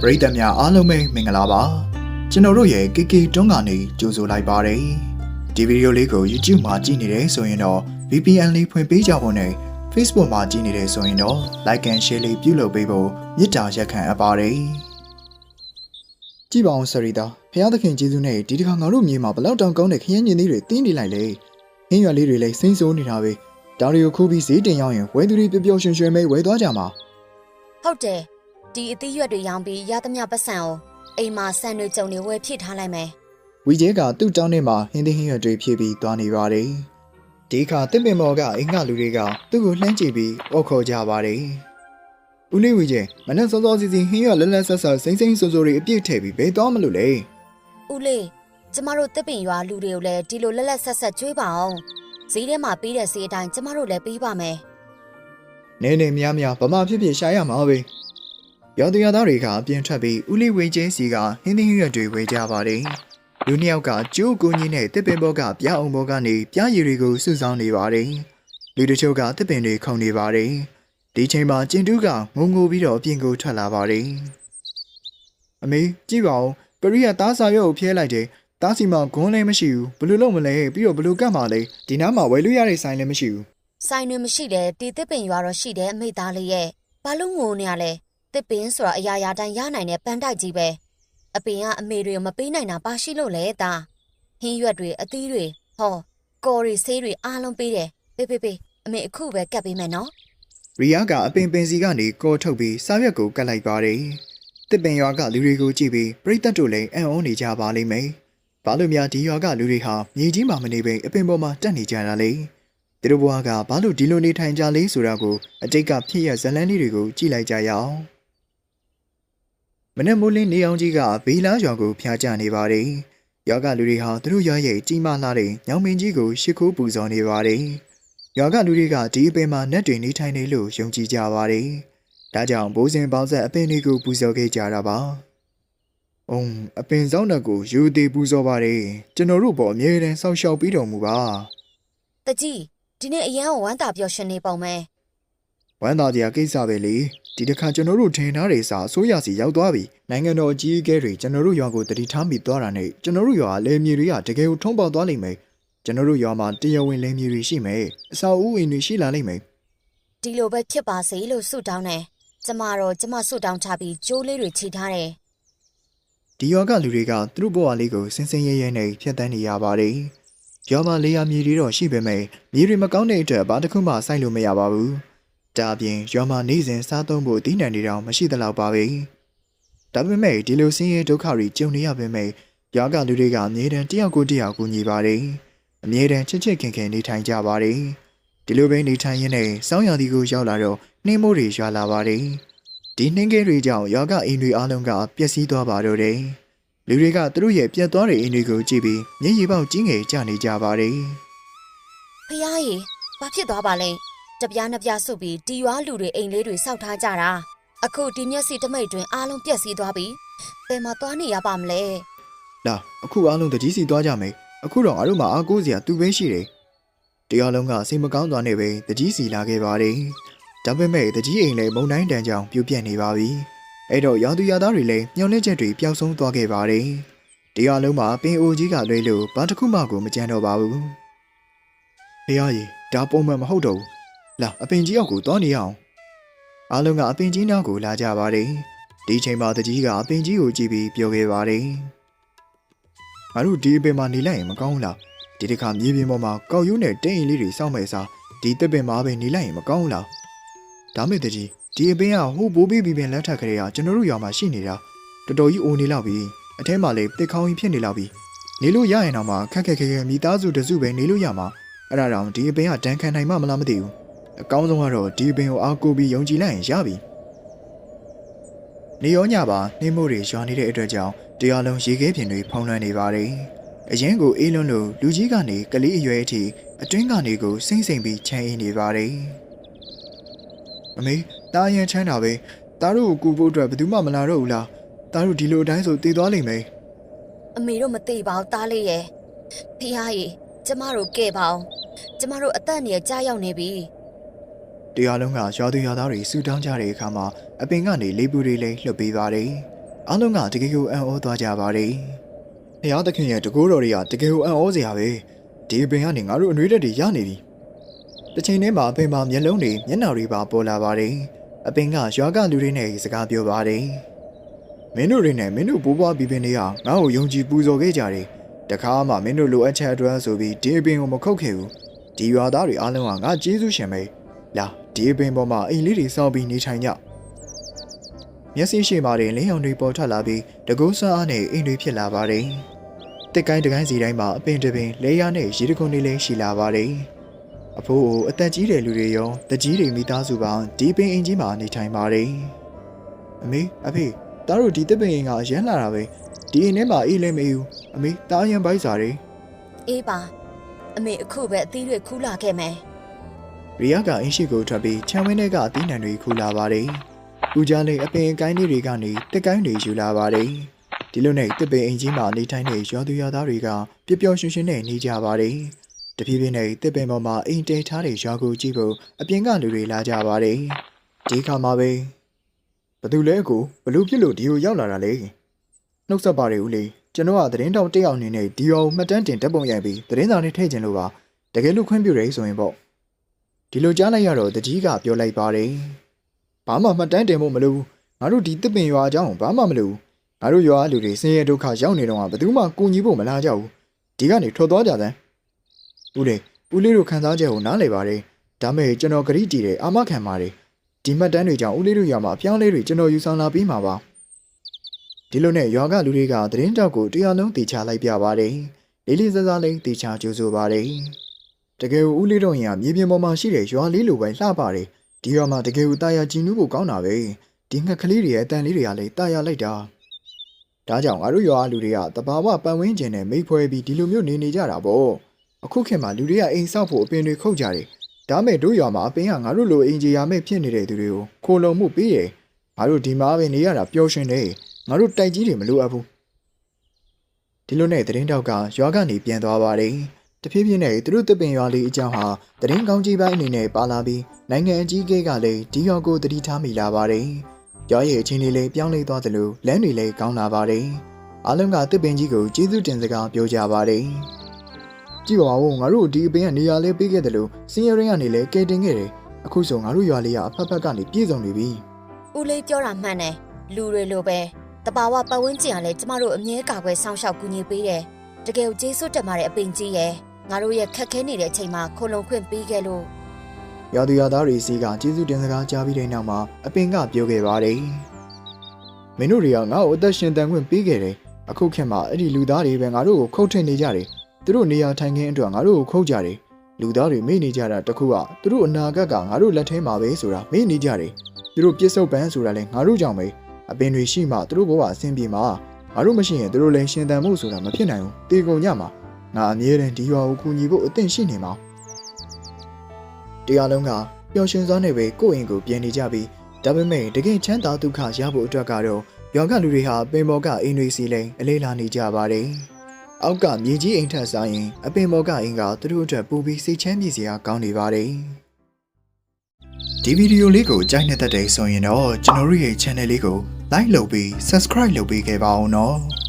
ပရိသတ်များအားလုံးပဲမင်္ဂလာပါကျွန်တော်တို့ရဲ့ KK တွန်းကနေကြိုဆိုလိုက်ပါတယ်ဒီဗီဒီယိုလေးကို YouTube မှာကြည့်နေတယ်ဆိုရင်တော့ VPN လေးဖွင့်ပေးကြဖို့နဲ့ Facebook မှာကြည့်နေတယ်ဆိုရင်တော့ Like and Share လေးပြုလုပ်ပေးဖို့မေတ္တာရက်ခံအပ်ပါတယ်ကြည့်ပါအောင်ဆရီတာဖျားသခင်ကျေးဇူးနဲ့ဒီတစ်ခါငါတို့မြေမှာဘလောက်တောင်ကောင်းတဲ့ခရမ်းညင်သေးတွေတင်းနေလိုက်လေဟင်းရွက်လေးတွေလည်းစိမ့်ဆိုးနေတာပဲဒါတွေကိုခိုးပြီးဈေးတင်ရောက်ရင်ဝယ်သူတွေပျော်ပျော်ရွှင်ရွှင်ပဲဝယ်သွားကြမှာဟုတ်တယ် ဒီအသီးရွက်တွေရောင်းပြီးရသမျှပတ်စံကိုအိမ်မှာဆန်တွေကြုံတွေဝယ်ဖြစ်ထားလိုက်မယ်ဝီကျဲကသူ့တောင်းထဲမှာဟင်းသီးဟင်းရွက်တွေဖြည့်ပြီးသွားနေပါတယ်။ဒီအခါတစ်ပင်မော်ကအင်္ဂလူတွေကသူ့ကိုလှမ်းကြည့်ပြီးအော်ခေါ်ကြပါတယ်။ဦးလေးဝီကျဲမနဲ့စောစောစီစီဟင်းရွက်လက်လက်ဆက်ဆက်စိမ့်စိမ့်ဆူဆူတွေအပြည့်ထည့်ပြီးဘယ်သွားမလို့လဲဦးလေးကျမတို့တစ်ပင်ရွာလူတွေကိုလည်းဒီလိုလက်လက်ဆက်ဆက်ကျွေးပါအောင်ဈေးထဲမှာပေးတဲ့ဈေးအတိုင်းကျမတို့လည်းပေးပါမယ်။နေနေများများဗမာဖြစ်ဖြစ်ရှာရမှာပဲ။ ရောင်တရသားတွေကအပြင်ထွက်ပြီးဦးလေးဝီကျဲစီကဟင်းသီးဟင်းရွက်တွေဝယ်ကြပါတယ်။လူနှစ်ယောက်ကကျိုးကိုကြီးနဲ့တစ်ပင်ဘောကပြားအောင်ဘောကနေပြားရည်တွေကိုစုဆောင်းနေပါတယ်။လူတချို့ကတစ်ပင်တွေခုန်နေပါတယ်။ဒီချိန်မှာကျင်တူးကငုံငိုပြီးတော့အပြင်ကိုထွက်လာပါတယ်။အမေကြည့်ပါဦးပရိယသားစာရွက်ကိုဖျဲလိုက်တယ်။သားစီမှာဂွန်းလည်းမရှိဘူး။ဘယ်လိုလုပ်မလဲပြီးတော့ဘယ်လိုကတ်မှာလဲ။ဒီနားမှာဝယ်လို့ရတဲ့ဆိုင်လည်းမရှိဘူးဆိုင်တွေမရှိတဲ့ဒီတစ်ပင်ရွာတော့ရှိတယ်အမိသားလေးရဲ့ဘာလို့ငိုနေရလဲ တစ်ပင်ဆိုတာအရာရာတိုင်းရနိုင်တဲ့ပန်းတိုက်ကြီးပဲအပင်ကအမေတွေကိုမပေးနိုင်တာပါရှိလို့လေတာဟင်းရွက်တွေအသီးတွေဟောကော်ရီဆေးတွေအားလုံးပေးတယ်ပေးပေးပေးအမေအခုပဲကတ်ပေးမယ်နော်။ရီယာကအပင်ပင်စီကနေကော်ထုတ်ပြီးစာရွက်ကိုကတ်လိုက်ပါတယ်။တစ်ပင်ရွာကလူတွေကိုကြည့်ပြီးပြိတ္တတို့လည်းအံ့ဩနေကြပါလိမ့်မယ်။ဘာလို့များဒီရွာကလူတွေဟာမြေကြီးမှာမနေဘဲအပင်ပေါ်မှာတက်နေကြတာလဲ။သူတို့ဘဝကဘာလို့ဒီလိုနေထိုင်ကြလဲဆိုတာကိုအတိတ်ကဖြစ်ရဇတ်လန်းလေးတွေကိုကြည့်လိုက်ကြရအောင်။ မနေ့မိုးလင်းနေအောင်ကြီးကဘေးလားရွာကိုဖျားကျနေပါတယ်။ရွာကလူတွေဟာသူတို့ရွာရဲ့ကြီးမားလာတဲ့ညောင်မင်းကြီးကိုရှ िख ိုးပူဇော်နေပါတယ်။ရွာကလူတွေကဒီအပင်မှာနတ်တွေနေထိုင်နေလို့ယုံကြည်ကြပါတယ်။ဒါကြောင့်ဘိုးစဉ်ပေါင်းဆက်အပင်တွေကိုပူဇော်ခဲ့ကြတာပါ။အုံအပင်ဆောင်တဲ့ကိုယူသေးပူဇော်ပါတယ်။ကျွန်တော်တို့ပေါ်အမြဲတမ်းစောင့်ရှောက်ပြီးတော်မူပါတကြီးဒီနေ့အရန်ကိုဝမ်းသာပျော်ရွှင်နေပုံမယ်။ ဝမ်းသာတရားကိစ္စပဲလေ။ဒီတစ်ခါကျွန်တော်တို့ထင်ထားတဲ့စာအစိုးရစီရောက်သွားပြီ။နိုင်ငံတော်အကြီးအကဲတွေကျွန်တော်တို့ရွာကိုတတိထားမိသွားတာနဲ့ကျွန်တော်တို့ရွာလယ်မြေတွေကတကယ်ကိုထုံးပေါက်သွားလိမ့်မယ်။ကျွန်တော်တို့ရွာမှာတရားဝင်လယ်မြေတွေရှိမယ်။အစာအုပ်အိမ်တွေရှိလာလိမ့်မယ်ဒီလိုပဲဖြစ်ပါစေလို့ဆုတောင်းတယ်ကျမတော့ကျမဆုတောင်းထားပြီးကြိုးလေးတွေခြိထားတယ်။ဒီရွာကလူတွေကသူတို့ဘဝလေးကိုစင်စင်ရဲရဲနဲ့ဖျက်ဆီးနေရပါတယ်။ရွာမှာလေယာမြေတွေတော့ရှိပေမဲ့မြေတွေမကောင်းတဲ့အတွက်ဘာတစ်ခုမှစိုက်လို့မရပါဘူး။ ဒါအပြင်ရွာမှာနေစဉ်စားသုံးဖို့တည်နှံနေတောင်မရှိသလောက်ပါပဲ။ဒါပေမဲ့ဒီလိုဆင်းရဲဒုက္ခတွေကြုံနေရပေမဲ့ရွာကလူတွေကအမြဲတမ်းတယောက်ကိုတယောက်ကူညီပါတယ်။အမြဲတမ်းချစ်ချစ်ခင်ခင်နေထိုင်ကြပါတယ်။ဒီလိုပဲနေထိုင်ရင်းနဲ့စောင်းရာသီကိုရောက်လာတော့နှင်းမိုးတွေရွာလာပါတယ်။ဒီနှင်းကဲတွေကြောင့်ယောဂအိမ်တွေအားလုံးကပျက်စီးသွားပါတော့တယ်။လူတွေကသူတို့ရဲ့ပြတ်သွားတဲ့အိမ်တွေကိုကြည့်ပြီးမျက်ရည်ပေါက်ကြီးငယ်ကျနေကြပါတယ်ဖះရေဘာဖြစ်သွားပါလဲ တပြားနှစ်ပြားဆုပ်ပြီးဒီရွာလူတွေအိမ်လေးတွေစောက်ထားကြတာအခုဒီမျက်စိတမိတ်တွင်အားလုံးပြက်စီးသွားပြီဘယ်မှာသွားနေရပါမလဲ။လာအခုအားလုံးတကြီးစီသွားကြမယ်။အခုတော့ငါတို့မှာအားကိုးစရာသူပဲရှိတယ်။တရားလုံးကစိတ်မကောင်းသွားနေပဲတကြီးစီလာခဲ့ပါတယ်။ဒါပေမဲ့တကြီးအိမ်လည်းမုံတိုင်းတန်ကြောင်ပြုတ်ပြက်နေပါပြီ။အဲ့တော့ရောင်သူရသားတွေလည်းညှော်နှင်းချက်တွေပျောက်ဆုံးသွားခဲ့ပါတယ်။တရားလုံးမှာပင်အိုကြီးကလွဲလို့ဘာတစ်ခုမှကိုမကြမ်းတော့ပါဘူး။ဖေရကြီးဒါပုံမှန်မဟုတ်တော့ဘူး။ လာအပင်ကြီးအောက်ကိုသွားနေရအောင်။အားလုံးကအပင်ကြီးနောက်ကိုလာကြပါတယ်။ဒီချိန်မှာတကြီးကအပင်ကြီးကိုကြည့်ပြီးပြောခဲ့ပါတယ်။ငါတို့ဒီအပင်မှာနေလိုက်ရင်မကောင်းဘူးလားဒီတစ်ခါမြေပြင်ပေါ်မှာကောက်ရိုးနဲ့တိတ်ရင်လေးတွေစောင့်မဲ့စားဒီတစ်ပင်မှာပဲနေလိုက်ရင်မကောင်းဘူးလားဒါမဲ့တကြီးဒီအပင်ကဟိုဘိုးဘေးဘီပင်လက်ထက်ကလေးကကျွန်တော်တို့ရွာမှာရှိနေတာတော်တော်ကြီးအိုနေလောက်ပြီအထဲမှာလေတစ်ခေါင်းကြီးဖြစ်နေလောက်ပြီနေလို့ရရင်တော့မှခက်ခက်ခဲခဲမိသားစုတစုပဲနေလို့ရမှာအဲ့ဒါတောင်ဒီအပင်ကဒဏ်ခံနိုင်မှမလားမသိဘူး အကောင်းဆုံးကတော့ဒီအပင်ကိုအားကိုးပြီးယုံကြည်လိုက်ရင်ရပြီနေရောညပါနှင်းမို့တွေရွာနေတဲ့အတွက်ကြောင့်တရားလုံးရေခဲပြင်တွေဖုံးလွှမ်းနေပါတယ်အရင်ကိုအေးလွန်းလို့လူကြီးကနေကလေးအရွယ်အထိအတွင်းကနေကိုစိမ့်စိမ့်ပြီးချမ်းအေးနေပါတယ်။အမေတားရင်ချမ်းတာပဲ။တားတို့ကိုကူဖို့အတွက်ဘယ်သူမှမလာတော့ဘူးလား။တားတို့ဒီလိုအတိုင်းဆိုတည်သွားလိမ့်မယ်အမေတို့မသိပါဘူးတားလေးရဲ့ဖះရေကျမတို့ကဲပါအောင်ကျမတို့အသက်အန္တရာယ်ကြားရောက်နေပြီ။ တရားလုံးကရွာသူရွာသားတွေဆူတောင်းကြတဲ့အခါမှာအပင်ကနေလေးပူတွေလည်းလှုပ်ပေးပါတယ်အားလုံးကတကယ်ကိုအံ့ဩသွားကြပါတယ်။ဘုရားသခင်ရဲ့တကူတော်တွေကတကယ်ကိုအံ့ဩစရာပဲ။ဒီအပင်ကနေငါတို့အနှွေးတက်တွေရနေပြီ။တစ်ချိန်တည်းမှာအပင်မှာမျက်လုံးတွေမျက်နှာတွေပါပေါ်လာပါတယ်။အပင်ကရွာကလူတွေနဲ့စကားပြောပါတယ်။မင်းတို့တွေနဲ့မင်းတို့ဘိုးဘွားဘီပင်တွေကငါ့ကိုယုံကြည်ပူဇော်ခဲ့ကြတယ်။တခါမှမင်းတို့လိုအပ်ချက်အတွက်ဆိုပြီးဒီအပင်ကိုမခုတ်ခဲ့ဘူး။ဒီရွာသားတွေအားလုံးကငါကျေးဇူးရှင်ပဲ။လာ ဒီအပင်ပေါ်မှာအိမ်လေးတွေစောင်းပြီးနေထိုင်ကြ။မျက်စိရှိမှတွင်လင်းရောင်တွေပေါ်ထွက်လာပြီးတကူးဆန်းအားနဲ့အိမ်တွေဖြစ်လာပါတယ်။တက်ကိုင်းတကိုင်းစီတိုင်းမှာအပင်တစ်ပင်လေယာနဲ့ရေတခွန်တွေလည်းရှိလာပါတယ်။အဖိုးကိုအသက်ကြီးတဲ့လူတွေရောတကြီးတွေမိသားစုပေါင်းဒီပင်အင်ကြီးမှာနေထိုင်ပါတယ်။အမေအဖေတားတို့ဒီတစ်ပင်အင်ကရမ်းလာတာပဲဒီအင်းထဲမှာအေးလည်းမေးဘူးအမေတားရန်ပိုက်စားတယ်အေးပါအမေအခုပဲအသီးတွေခူးလာခဲ့မယ် ရီယာကအင်းရှိကိုထွက်ပြီးချမ်းဝင်းထဲကအသီးနှံတွေခူလာပါတယ်။ဦးကြားလေးအပင်အကိုင်းလေးတွေကနေတက်ကိုင်းတွေယူလာပါတယ်။ဒီလိုနဲ့တစ်ပင်အင်ကြီးမှာနေထိုင်တဲ့ရွာသူရွာသားတွေကပျော်ပျော်ရွှင်ရွှင်နဲ့နေကြပါတယ်။တဖြည်းဖြည်းနဲ့တစ်ပင်ပေါ်မှာအိမ်တဲထားတဲ့ရွာကိုကြည့်ဖို့အပြင်ကလူတွေလာကြပါတယ်။ဒီခါမှာပဲဘသူလဲကိုဘလို့ဖြစ်လို့ဒီကိုရောက်လာတာလဲ။နှုတ်ဆက်ပါတယ်ဦးလေးကျွန်တော်ကသတင်းတောက်တစ်ယောက်အနေနဲ့ဒီရောမှတ်တမ်းတင်တပ်ပုံရိုက်ပြီးသတင်းစာနဲ့ထည့်ခြင်းလို့ပါတကယ်လို့ခွင့်ပြုရဲဆိုရင်ပေါ့ ဒီလိုကြားလိုက်ရတော့တကြီးကပြောလိုက်ပါတယ်။ဘာမှမှတ်တမ်းတင်ဖို့မလိုဘူး။ငါတို့ဒီတစ်ပင်ရွာအကြောင်းဘာမှမလိုဘူး။ငါတို့ရွာလူတွေဆင်းရဲဒုက္ခရောက်နေတော့ကဘယ်သူမှကူညီဖို့မလာကြဘူး။ဒီကနေထွက်သွားကြတယ်။ဦးလေးဦးလေးတို့ခံစားချက်ကိုနားလည်ပါတယ်။ဒါမဲ့ကျွန်တော်ဂရိတီတယ်အာမခံပါတယ်။ဒီမှတ်တမ်းတွေကြောင့်ဦးလေးတို့ရွာမှာအပြောင်းအလဲတွေကျွန်တော်ယူဆောင်လာပြီးမှာပါ။ဒီလိုနဲ့ရွာကလူတွေကသတင်းတောက်ကိုတရားလုံးတေချလိုက်ပြပါတယ်။လေးလေးစားစားလေးတေချကြိုးဆိုပါတယ်။ တကယ်ကိုဦးလေးတို့ရင်ကမြေပြင်ပေါ်မှာရှိတဲ့ရွာလေးလိုပဲလှပါတယ်ဒီရွာမှာတကယ်ကိုတာယာကြည်နူးဖို့ကောင်းတာပဲဒီငှက်ကလေးတွေရဲ့အတန်လေးတွေကလည်းတာယာလိုက်တာဒါကြောင့်ငါတို့ရွာလူတွေကတဘာဝပတ်ဝန်းကျင်နဲ့မိဖွဲပြီးဒီလိုမျိုးနေနေကြတာပေါ့အခုခေတ်မှာလူတွေကအိမ်ဆောက်ဖို့အပင်တွေခုတ်ကြတယ်ဒါမဲ့တို့ရွာမှာအပင်ကငါတို့လိုအင်ဂျီယာမဲ့ဖြစ်နေတဲ့သူတွေကိုခိုလုံမှုပေးတယ်ငါတို့ဒီမှာပဲနေရတာပျော်ရွှင်တယ်ငါတို့တိုက်ကြီးတွေမလိုအပ်ဘူးဒီလိုနဲ့သတင်းတောက်ကရွာကနေပြန်သွားပါတယ် တဖြည်းဖြည်းနဲ့သူတို့တပ်ပင်ရွာလေးအကြောင်းဟာတရင်ကောင်းကြီးပိုင်းအနေနဲ့ပါလာပြီးနိုင်ငံအကြီးအကဲကလည်းဒီရောကိုတတိထားမိလာပါတယ်။ရွာရဲ့အချင်းလေးလေးပြောင်းလဲသွားသလိုလမ်းတွေလည်းကောင်းလာပါတယ်။အားလုံးကတပ်ပင်ကြီးကိုကျေးဇူးတင်စကားပြောကြပါတယ်။ကြည့်ပါဦးငါတို့ဒီအပင်ကနေရာလေးပေးခဲ့တယ်လို့စင်ရင်းကနေလည်းကဲတင်ခဲ့တယ်။အခုဆိုငါတို့ရွာလေးကအဖက်ဖက်ကနေပြည့်စုံနေပြီဦးလေးပြောတာမှန်တယ်လူတွေလိုပဲတဘာဝပတ်ဝန်းကျင်ကလည်းကျမတို့အမြဲကာကွယ်ဆောင်ရှောက်ကူညီပေးတယ်တကယ်ကိုကျေးဇူးတင်ပါတယ်အပင်ကြီးရဲ့ ငါတို့ရဲ့ခက်ခဲနေတဲ့အချိန်မှာခုံလုံခွင့်ပေးခဲ့လို့။ရွာသူရွာသားတွေစီကကျေးဇူးတင်စကားကြားပြီးတဲ့နောက်မှာအပင်ကပြောခဲ့ပါတယ်။မင်းတို့တွေကငါ့ကိုအသက်ရှင်တန်ခွင့်ပေးခဲ့တယ်။အခုခေတ်မှာအဲ့ဒီလူသားတွေပဲငါတို့ကိုခုတ်ထင်နေကြတယ်။သူတို့နေရာထိုင်ခင်းအတွက်ငါတို့ကိုခုတ်ကြတယ်။လူသားတွေမေ့နေကြတာတခုကသူတို့အနာဂတ်ကငါတို့လက်ထဲမှာပဲဆိုတာမေ့နေကြတယ်။သူတို့ပြစ်စုံပန်းဆိုတာလဲငါတို့ကြောင့်ပဲ။အပင်တွေရှိမှသူတို့ဘဝအဆင်ပြေမှာငါတို့မရှိရင်သူတို့လည်းရှင်တန်မှုဆိုတာမဖြစ်နိုင်ဘူး။တေကုန်ညမှာ ငါအမြဲတမ်းဒီရွာကိုကူညီဖို့အသင့်ရှိနေမှာ။တရားလုံးကပျော်ရွှင်စွာနဲ့ပဲကိုယ့်အိမ်ကိုပြန်နေကြပြီးဒါပေမဲ့တကယ်ချမ်းသာဒုက္ခရဖို့အတွက်ကတော့ရွာကလူတွေဟာပင်ပေါ်ကအိမ်တွေစီလိန်အလေးလာနေကြပါတယ်။အောက်ကမြေကြီးအိမ်ထက်ဆိုင်ရင်အပင်ပေါ်ကအိမ်ကသူတို့အတွက်ပူပြီးစိတ်ချမ်းမြေစရာကောင်းနေပါတယ်။ဒီဗီဒီယိုလေးကိုကြိုက်နေတဲ့တဲ့ဆိုရင်တော့ကျွန်တော်တို့ရဲ့ channel လေးကို like လုပ်ပြီး subscribe လုပ်ပေးခဲ့ပါဦးနော်။